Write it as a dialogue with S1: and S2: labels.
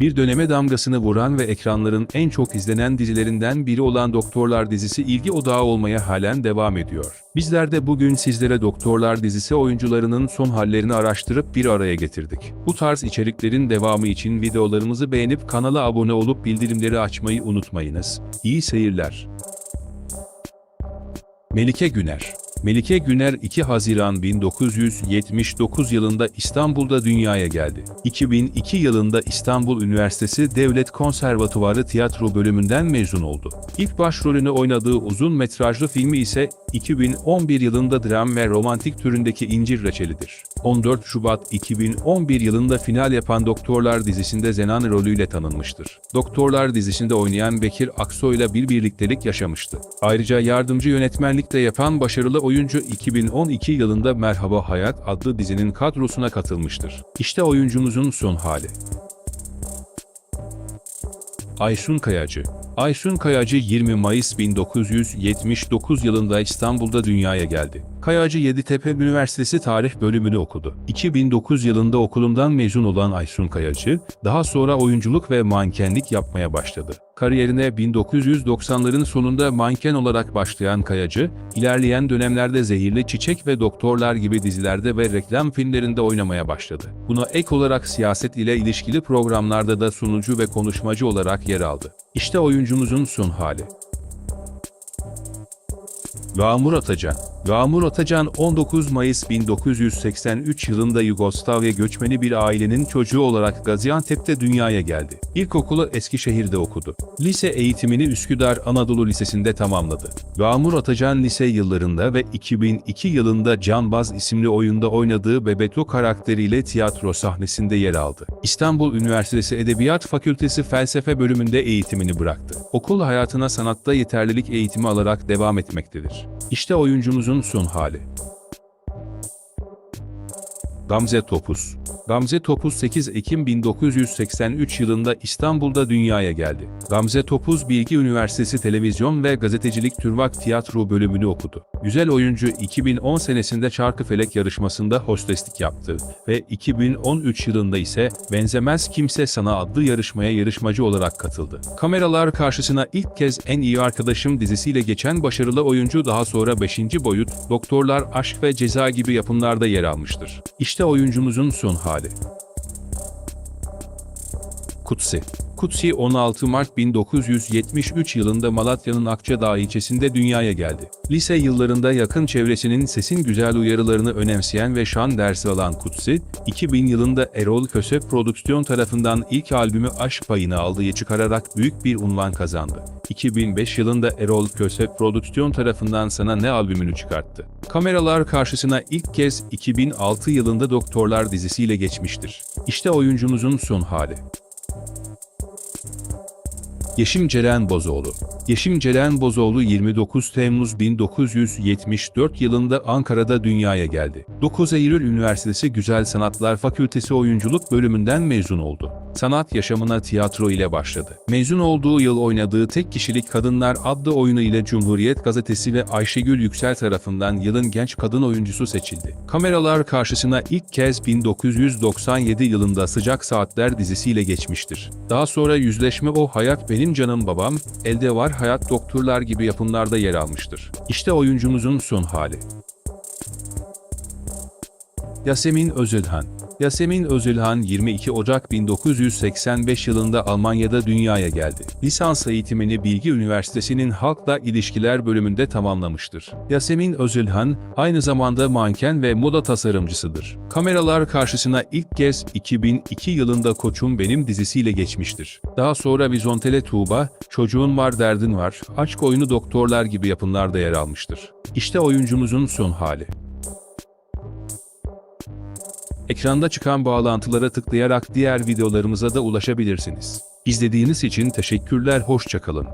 S1: Bir döneme damgasını vuran ve ekranların en çok izlenen dizilerinden biri olan Doktorlar dizisi ilgi odağı olmaya halen devam ediyor. Bizler de bugün sizlere Doktorlar dizisi oyuncularının son hallerini araştırıp bir araya getirdik. Bu tarz içeriklerin devamı için videolarımızı beğenip kanala abone olup bildirimleri açmayı unutmayınız. İyi seyirler. Melike Güner Melike Güner 2 Haziran 1979 yılında İstanbul'da dünyaya geldi. 2002 yılında İstanbul Üniversitesi Devlet Konservatuvarı Tiyatro bölümünden mezun oldu. İlk başrolünü oynadığı uzun metrajlı filmi ise 2011 yılında dram ve romantik türündeki İncir Reçelidir. 14 Şubat 2011 yılında final yapan Doktorlar dizisinde Zenan rolüyle tanınmıştır. Doktorlar dizisinde oynayan Bekir Aksoy ile bir birliktelik yaşamıştı. Ayrıca yardımcı yönetmenlik de yapan başarılı oyuncu 2012 yılında Merhaba Hayat adlı dizinin kadrosuna katılmıştır. İşte oyuncumuzun son hali. Aysun Kayacı Aysun Kayacı 20 Mayıs 1979 yılında İstanbul'da dünyaya geldi. Kayacı Yeditepe Üniversitesi Tarih bölümünü okudu. 2009 yılında okulundan mezun olan Aysun Kayacı, daha sonra oyunculuk ve mankenlik yapmaya başladı. Kariyerine 1990'ların sonunda manken olarak başlayan Kayacı, ilerleyen dönemlerde Zehirli Çiçek ve Doktorlar gibi dizilerde ve reklam filmlerinde oynamaya başladı. Buna ek olarak siyaset ile ilişkili programlarda da sunucu ve konuşmacı olarak yer aldı. İşte oyuncumuzun son hali. Yağmur Atacan Yağmur Atacan 19 Mayıs 1983 yılında Yugoslavya göçmeni bir ailenin çocuğu olarak Gaziantep'te dünyaya geldi. İlkokulu Eskişehir'de okudu. Lise eğitimini Üsküdar Anadolu Lisesi'nde tamamladı. Yağmur Atacan lise yıllarında ve 2002 yılında Canbaz isimli oyunda oynadığı Bebeto karakteriyle tiyatro sahnesinde yer aldı. İstanbul Üniversitesi Edebiyat Fakültesi Felsefe bölümünde eğitimini bıraktı. Okul hayatına sanatta yeterlilik eğitimi alarak devam etmektedir. İşte oyuncumuzun son hali. Gamze Topuz Gamze Topuz 8 Ekim 1983 yılında İstanbul'da dünyaya geldi. Gamze Topuz Bilgi Üniversitesi Televizyon ve Gazetecilik Türvak Tiyatro bölümünü okudu. Güzel oyuncu 2010 senesinde Çarkıfelek yarışmasında hosteslik yaptı ve 2013 yılında ise Benzemez Kimse Sana adlı yarışmaya yarışmacı olarak katıldı. Kameralar karşısına ilk kez En İyi Arkadaşım dizisiyle geçen başarılı oyuncu daha sonra 5. Boyut, Doktorlar, Aşk ve Ceza gibi yapımlarda yer almıştır. İşte oyuncumuzun son hali. Kutsi Kutsi 16 Mart 1973 yılında Malatya'nın Akçadağ ilçesinde dünyaya geldi. Lise yıllarında yakın çevresinin sesin güzel uyarılarını önemseyen ve şan dersi alan Kutsi, 2000 yılında Erol Köse Prodüksiyon tarafından ilk albümü Aşk Payını aldığı çıkararak büyük bir unvan kazandı. 2005 yılında Erol Köse Prodüksiyon tarafından Sana Ne albümünü çıkarttı. Kameralar karşısına ilk kez 2006 yılında Doktorlar dizisiyle geçmiştir. İşte oyuncumuzun son hali. Yeşim Ceren Bozoğlu Yeşim Ceren Bozoğlu 29 Temmuz 1974 yılında Ankara'da dünyaya geldi. 9 Eylül Üniversitesi Güzel Sanatlar Fakültesi Oyunculuk bölümünden mezun oldu. Sanat yaşamına tiyatro ile başladı. Mezun olduğu yıl oynadığı Tek Kişilik Kadınlar adlı oyunu ile Cumhuriyet Gazetesi ve Ayşegül Yüksel tarafından yılın genç kadın oyuncusu seçildi. Kameralar karşısına ilk kez 1997 yılında Sıcak Saatler dizisiyle geçmiştir. Daha sonra Yüzleşme O Hayat Benim Canım Babam, Elde Var Hayat Doktorlar gibi yapımlarda yer almıştır. İşte oyuncumuzun son hali. Yasemin Özülhan Yasemin Özülhan 22 Ocak 1985 yılında Almanya'da dünyaya geldi. Lisans eğitimini Bilgi Üniversitesi'nin Halkla İlişkiler bölümünde tamamlamıştır. Yasemin Özülhan aynı zamanda manken ve moda tasarımcısıdır. Kameralar karşısına ilk kez 2002 yılında Koçum Benim dizisiyle geçmiştir. Daha sonra Vizontele Tuğba, Çocuğun Var Derdin Var, Aşk Oyunu Doktorlar gibi yapımlarda yer almıştır. İşte oyuncumuzun son hali. Ekranda çıkan bağlantılara tıklayarak diğer videolarımıza da ulaşabilirsiniz. İzlediğiniz için teşekkürler, hoşçakalın.